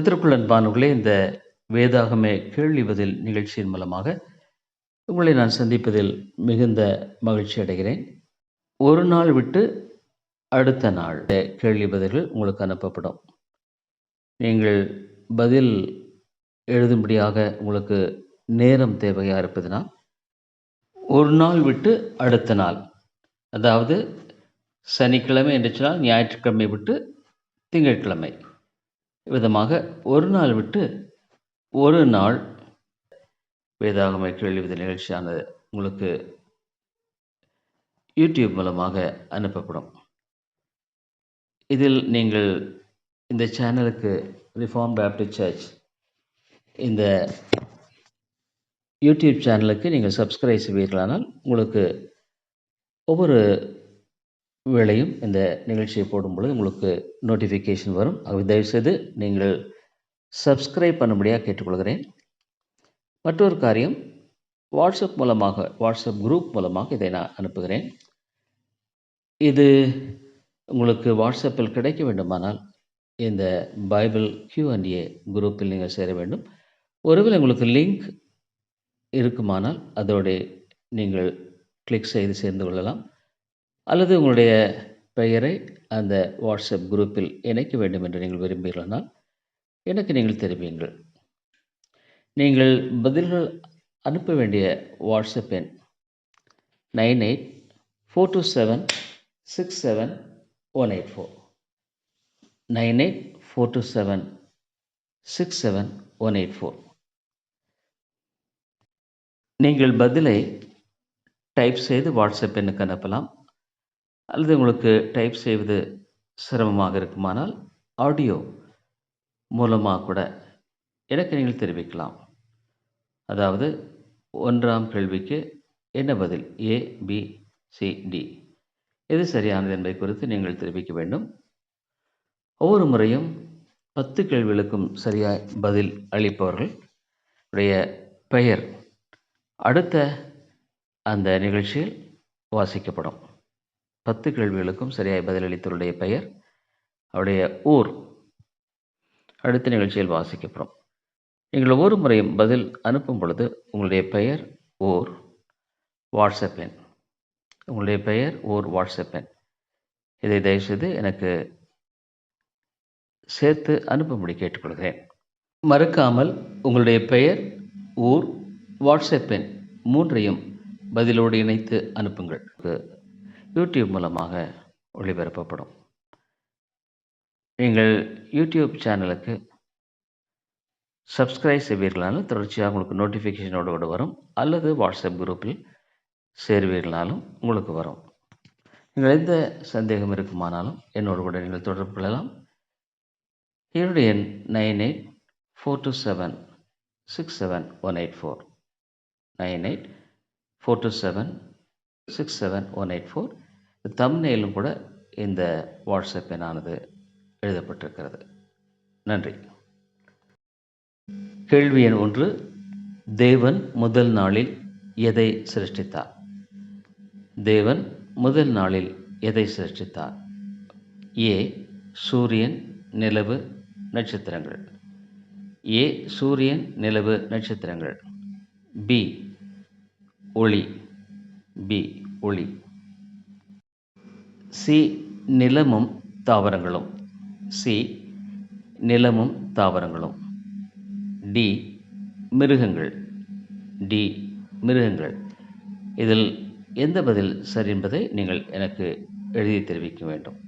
கர்த்தருக்குள் அன்பானவர்களே இந்த வேதாகமே கேள்வி பதில் நிகழ்ச்சியின் மூலமாக உங்களை நான் சந்திப்பதில் மிகுந்த மகிழ்ச்சி அடைகிறேன். ஒரு நாள் விட்டு அடுத்த நாள் கேள்வி பதில்கள் உங்களுக்கு அனுப்பப்படும். நீங்கள் பதில் எழுதும்படியாக உங்களுக்கு நேரம் தேவையாக இருப்பதுனால் ஒரு நாள் விட்டு அடுத்த நாள் அதாவது சனிக்கிழமை என்று சொன்னால் ஞாயிற்றுக்கிழமை விட்டு திங்கட்கிழமை. விதமாக ஒரு நாள் விட்டு ஒரு நாள் வேதாகம கேள்வி வித நிகழ்ச்சியானது உங்களுக்கு யூடியூப் மூலமாக அனுப்பப்படும். இதில் நீங்கள் இந்த சேனலுக்கு ரிஃபார்ம் பேப்டிஸ்ட் சர்ச் இந்த யூடியூப் சேனலுக்கு நீங்கள் சப்ஸ்கிரைப் செய்வீர்களானால் உங்களுக்கு ஒவ்வொரு வேளையும் இந்த நிகழ்ச்சியை போடும் பொழுது உங்களுக்கு நோட்டிஃபிகேஷன் வரும். அது தயவுசெய்து நீங்கள் சப்ஸ்கிரைப் பண்ணும்படியாக கேட்டுக்கொள்கிறேன். மற்றொரு காரியம் வாட்ஸ்அப் மூலமாக வாட்ஸ்அப் குரூப் மூலமாக இதை நான் அனுப்புகிறேன். இது உங்களுக்கு வாட்ஸ்அப்பில் கிடைக்க வேண்டுமானால் இந்த பைபிள் க்யூ அண்ட் ஏ குரூப்பில் நீங்கள் சேர வேண்டும். ஒருவேளை உங்களுக்கு லிங்க் இருக்குமானால் அதோடு நீங்கள் கிளிக் செய்து சேர்ந்து கொள்ளலாம். அல்லது உங்களுடைய பெயரை அந்த வாட்ஸ்அப் குரூப்பில் இணைக்க வேண்டும் என்று நீங்கள் விரும்புகிறனால் எனக்கு நீங்கள் தெரிவியுங்கள். நீங்கள் பதில்கள் அனுப்ப வேண்டிய வாட்ஸ்அப் எண் nine eight four two seven six seven one eight four. Nine eight four two seven six seven one eight four. நீங்கள் பதிலை டைப் செய்து வாட்ஸ்அப் எண்ணுக்கு அனுப்பலாம். அல்லது உங்களுக்கு டைப் செய்வது சிரமமாக இருக்குமானால் ஆடியோ மூலமாக கூட எனக்கு நீங்கள் தெரிவிக்கலாம். அதாவது ஒன்றாம் கேள்விக்கு என்ன பதில்? ஏ பி சி டி எது சரியானது என்பதை குறித்து நீங்கள் தெரிவிக்க வேண்டும். ஒவ்வொரு முறையும் பத்து கேள்விகளுக்கும் சரியாய் பதில் அளிப்பவர்கள் உடைய பெயர் அடுத்த அந்த நிகழ்ச்சியில் வாசிக்கப்படும். பத்து கேள்விகளுக்கும் சரியாய் பதிலளித்தவருடைய பெயர் அவருடைய ஊர். அடுத்த நிகழ்ச்சியில் வாசிக்கப்படும். நீங்கள் ஒவ்வொரு முறையும் பதில் அனுப்பும் பொழுது உங்களுடைய பெயர் ஓர் வாட்ஸ்அப் எண். உங்களுடைய பெயர் ஓர் வாட்ஸ்அப் எண். இதை தயவுசெய்து எனக்கு சேர்த்து அனுப்பும்படி கேட்டுக்கொள்கிறேன். மறக்காமல் உங்களுடைய பெயர் ஊர் வாட்ஸ்அப் எண் மூன்றையும் பதிலோடு இணைத்து அனுப்புங்கள். யூடியூப் மூலமாக ஒளிபரப்பப்படும். நீங்கள் யூடியூப் சேனலுக்கு சப்ஸ்கிரைப் செய்வீர்களாலும் தொடர்ச்சியாக உங்களுக்கு நோட்டிஃபிகேஷனோடு கூட வரும். அல்லது வாட்ஸ்அப் குரூப்பில் சேருவீர்களாலும் உங்களுக்கு வரும். நீங்கள் எந்த சந்தேகம் இருக்குமானாலும் என்னோடு கூட நீங்கள் தொடர்பு கொள்ளலாம். என்னுடைய எண் nine eight four two seven six seven one eight four. Nine eight four two seven six seven one eight four தம்னேலும் கூட இந்த வாட்ஸ்அப் எண்ணானது எழுதப்பட்டிருக்கிறது. நன்றி. கேள்வி எண் ஒன்று. தேவன் முதல் நாளில் எதை சிருஷ்டித்தார்? தேவன் முதல் நாளில் எதை சிருஷ்டித்தார்? ஏ சூரியன் நிலவு நட்சத்திரங்கள். ஏ சூரியன் நிலவு நட்சத்திரங்கள். பி ஒளி பி ஒளி. சி நிலமும் தாவரங்களும். சி நிலமும் தாவரங்களும். டி மிருகங்கள். டி மிருகங்கள். இதில் எந்த பதில் சரி என்பதை நீங்கள் எனக்கு எழுதி தெரிவிக்க வேண்டும்.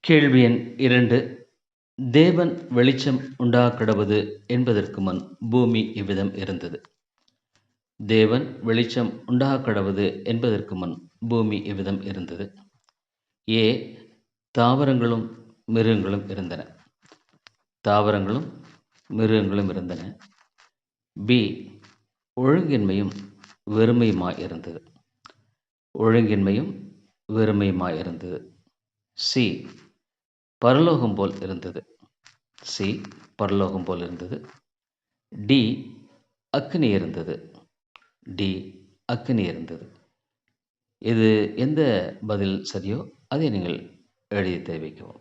கேள்வி எண் இரண்டு. தேவன் வெளிச்சம் உண்டாக்கிடுவது என்பதற்கு முன் பூமி இவ்விதம் இருந்தது. தேவன் வெளிச்சம் உண்டாக்கடவது என்பதற்கு முன் பூமி இவ்விதம் இருந்தது. ஏ தாவரங்களும் மிருகங்களும் இருந்தன. தாவரங்களும் மிருகங்களும் இருந்தன. பி ஒழுங்கின்மையும் வெறுமையுமாய் இருந்தது. ஒழுங்கின்மையும் வெறுமையுமாய் இருந்தது. சி பரலோகம் போல் இருந்தது. சி பரலோகம் போல் இருந்தது. டி அக்னி இருந்தது. டி அக்னி இருந்தது. இது எந்த பதில் சரியோ அதை நீங்கள் எழுதி தெரிவிக்கவும்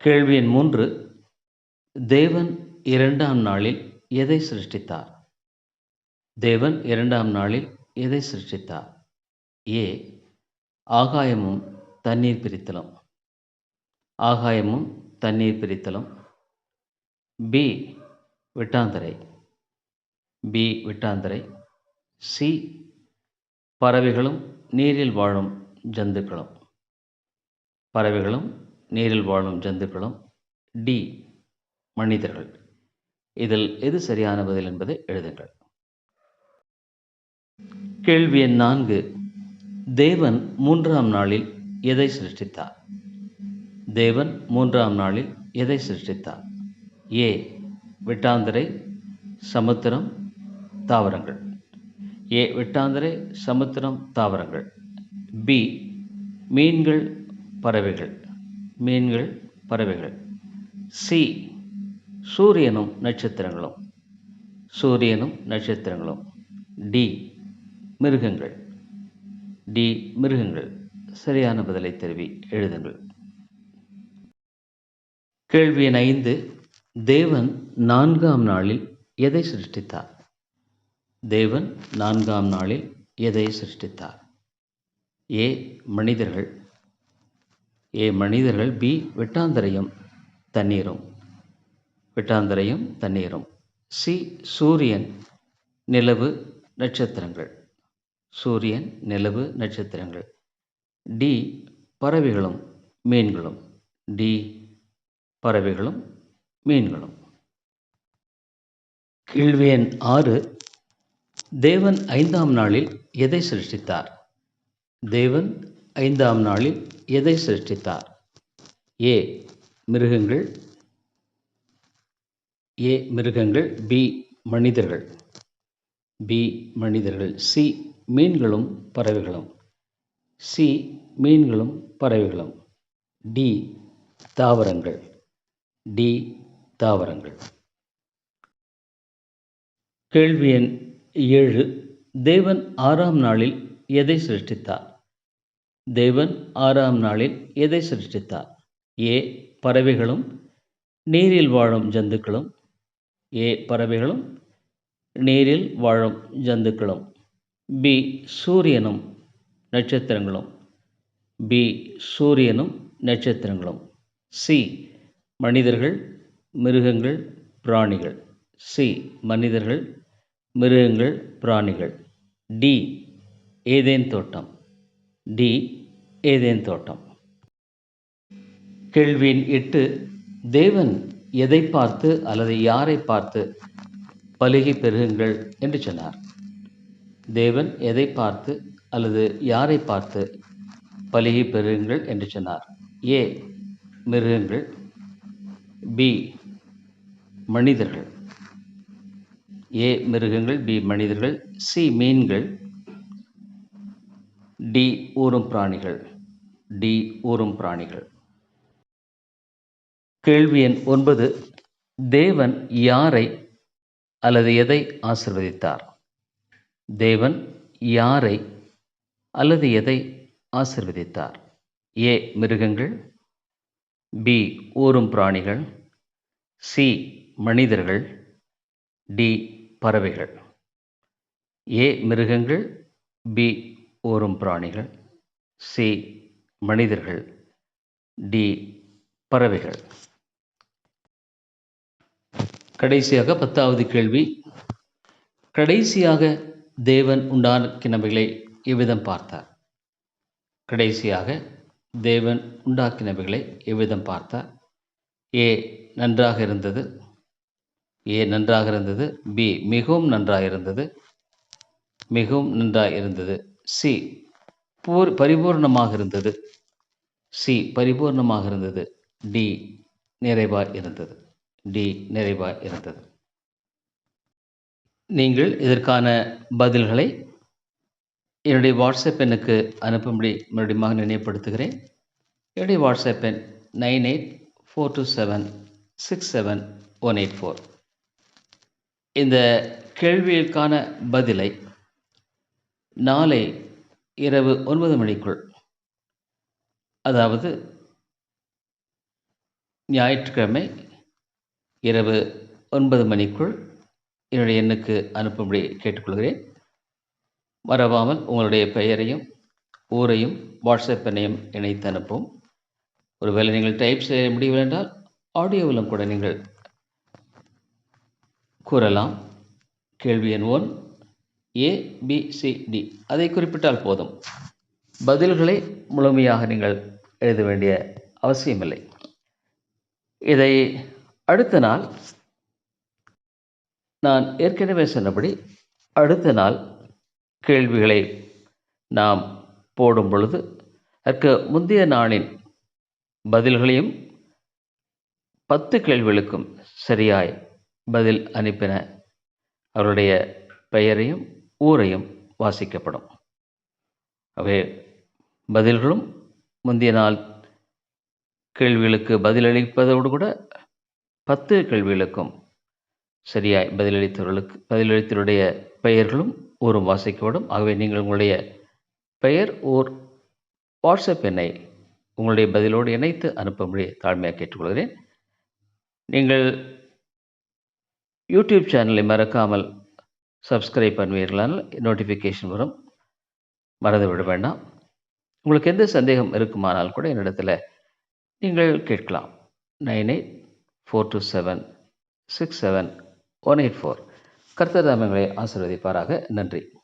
கேள்வி எண் மூன்று தேவன் இரண்டாம் நாளில் எதை சிருஷ்டித்தார்? தேவன் இரண்டாம் நாளில் எதை சிருஷ்டித்தார்? ஏ ஆகாயமும் தண்ணீர் பிரித்தலும். ஆகாயமும் தண்ணீர் பிரித்தலும். பி விட்டாந்தரை. பி விட்டாந்தரை. சி பறவைகளும் நீரில் வாழும் ஜந்துக்களும். பறவைகளும் நீரில் வாழும் ஜந்துக்களும். டி மனிதர்கள். இதில் எது சரியான பதில் என்பதை எழுதுங்கள். கேள்வி எண் நான்கு. தேவன் மூன்றாம் நாளில் எதை சிருஷ்டித்தார்? தேவன் மூன்றாம் நாளில் எதை சிருஷ்டித்தார்? ஏ விட்டாந்தரை சமுத்திரம் தாவரங்கள். ஏ வெட்டாந்தரை சமுத்திரம் தாவரங்கள். பி மீன்கள் பறவைகள். மீன்கள் பறவைகள். சி சூரியனும் நட்சத்திரங்களும். சூரியனும் நட்சத்திரங்களும். டி மிருகங்கள். டி மிருகங்கள். சரியான பதிலை தெரிவி எழுதுங்கள். கேள்வி எண் ஐந்து. தேவன் நான்காம் நாளில் எதை சிருஷ்டித்தார்? தேவன் நான்காம் நாளில் எதை சிருஷ்டித்தார்? ஏ மனிதர்கள். ஏ மனிதர்கள் பி வெட்டாந்தரையும் தண்ணீரும். வெட்டாந்தரையும் தண்ணீரும். சி சூரியன் நிலவு நட்சத்திரங்கள். சூரியன் நிலவு நட்சத்திரங்கள். டி பறவைகளும் மீன்களும். டி பறவைகளும் மீன்களும். கேள்வி எண் ஆறு தேவன் ஐந்தாம் நாளில் எதை சிருஷ்டித்தார்? தேவன் ஐந்தாம் நாளில் எதை சிருஷ்டித்தார்? ஏ மிருகங்கள். ஏ மிருகங்கள். பி மனிதர்கள். பி மனிதர்கள். சி மீன்களும் பறவைகளும். சி மீன்களும் பறவைகளும். டி தாவரங்கள். டி தாவரங்கள். கேள்வி எண் ஏழு. தேவன் ஆறாம் நாளில் எதை சிருஷ்டித்தார்? தேவன் ஆறாம் நாளில் எதை சிருஷ்டித்தார்? ஏ பறவைகளும் நீரில் வாழும் ஜந்துக்களும். ஏ பறவைகளும் நீரில் வாழும் ஜந்துக்களும். பி சூரியனும் நட்சத்திரங்களும். பி சூரியனும் நட்சத்திரங்களும். சி மனிதர்கள் மிருகங்கள் பிராணிகள். சி மனிதர்கள் மிருகங்கள் பிராணிகள். டி ஏதேன் தோட்டம். டி ஏதேன் தோட்டம். கேள்வியின் எட்டு தேவன் எதை பார்த்து அல்லது யாரை பார்த்து பலுகி பெருகுங்கள் என்று சொன்னார். தேவன் எதை பார்த்து அல்லது யாரை பார்த்து பலுகி பெருகுங்கள் என்று சொன்னார். ஏ மிருகங்கள். பி மனிதர்கள். ஏ மிருகங்கள் பி மனிதர்கள் சி மீன்கள் டி ஊறும் பிராணிகள் டி ஊறும் பிராணிகள். கேள்வி எண் ஒன்பது தேவன் யாரை அல்லது எதை ஆசிர்வதித்தார்? தேவன் யாரை அல்லது எதை ஆசிர்வதித்தார்? ஏ மிருகங்கள் பி ஊரும் பிராணிகள் சி மனிதர்கள் டி பறவைகள். ஏ மிருகங்கள். பி ஊரும் பிராணிகள். சி மனிதர்கள். டி பறவைகள். கடைசியாக பத்தாவது கேள்வி. கடைசியாக தேவன் உண்டாக்கினவைகளை எவ்விதம் பார்த்தார்? கடைசியாக தேவன் உண்டாக்கினவைகளை எவ்விதம் பார்த்தார்? ஏ நன்றாக இருந்தது. ஏ நன்றாக இருந்தது பி மிகவும் நன்றாக இருந்தது மிகவும் நன்றாக இருந்தது சி பூர் பரிபூர்ணமாக இருந்தது சி பரிபூர்ணமாக இருந்தது டி நிறைவாக இருந்தது டி நிறைவாக இருந்தது. நீங்கள் இதற்கான பதில்களை என்னுடைய வாட்ஸ்அப் எண்ணுக்கு அனுப்பும்படி மறுபடியும் நினைவுபடுத்துகிறேன் என்னுடைய வாட்ஸ்அப் எண் nine eight four two seven six seven one eight four. இந்த கேள்விகளுக்கான பதிலை நாளை இரவு ஒன்பது மணிக்குள் அதாவது ஞாயிற்றுக்கிழமை இரவு ஒன்பது மணிக்குள் என்னுடைய எண்ணுக்கு அனுப்பும்படி கேட்டுக்கொள்கிறேன். மறவாமல் உங்களுடைய பெயரையும் ஊரையும் வாட்ஸ்அப் எண்ணையும் இணைத்து அனுப்பும். ஒருவேளை நீங்கள் டைப் செய்ய முடியவில்லை என்றால் ஆடியோவிலும் கூட நீங்கள் கூறலாம். கேள்வி எண் ஒன். ஏ பி சி டி அதை குறிப்பிட்டால் போதும். பதில்களை முழுமையாக நீங்கள் எழுத வேண்டிய அவசியமில்லை. இதை அடுத்த நாள் நான் ஏற்கனவே சொன்னபடி அடுத்த நாள் கேள்விகளை நாம் போடும் பொழுது அதற்கு முந்தைய நாளின் பதில்களையும் பத்து கேள்விகளுக்கும் சரியாய் பதில் அனுப்பின அவருடைய பெயரையும் ஊரையும் வாசிக்கப்படும். அவை பதில்களும் முந்தைய நாள் கேள்விகளுக்கு பதிலளிப்பதோடு கூட பத்து கேள்விகளுக்கும் சரியாய் பதிலளித்தவர்களுக்கு பதிலளித்தவருடைய பெயர்களும் ஊரும் வாசிக்கப்படும். ஆகவே நீங்கள் உங்களுடைய பெயர் ஓர் வாட்ஸ்அப் எண்ணை உங்களுடைய பதிலோடு இணைத்து அனுப்பும்படி தாழ்மையாக கேட்டுக்கொள்கிறேன். நீங்கள் யூடியூப் சேனலை மறக்காமல் சப்ஸ்கிரைப் பண்ணுவீர்களால் நோட்டிஃபிகேஷன் வரும். மறந்து விட வேண்டாம். உங்களுக்கு எந்த சந்தேகம் இருக்குமானால் கூட என்னிடத்தில் நீங்கள் கேட்கலாம். Nine eight four two seven six seven one eight four. கர்த்ததாமங்களை ஆசீர்வதிப்பாராக. நன்றி.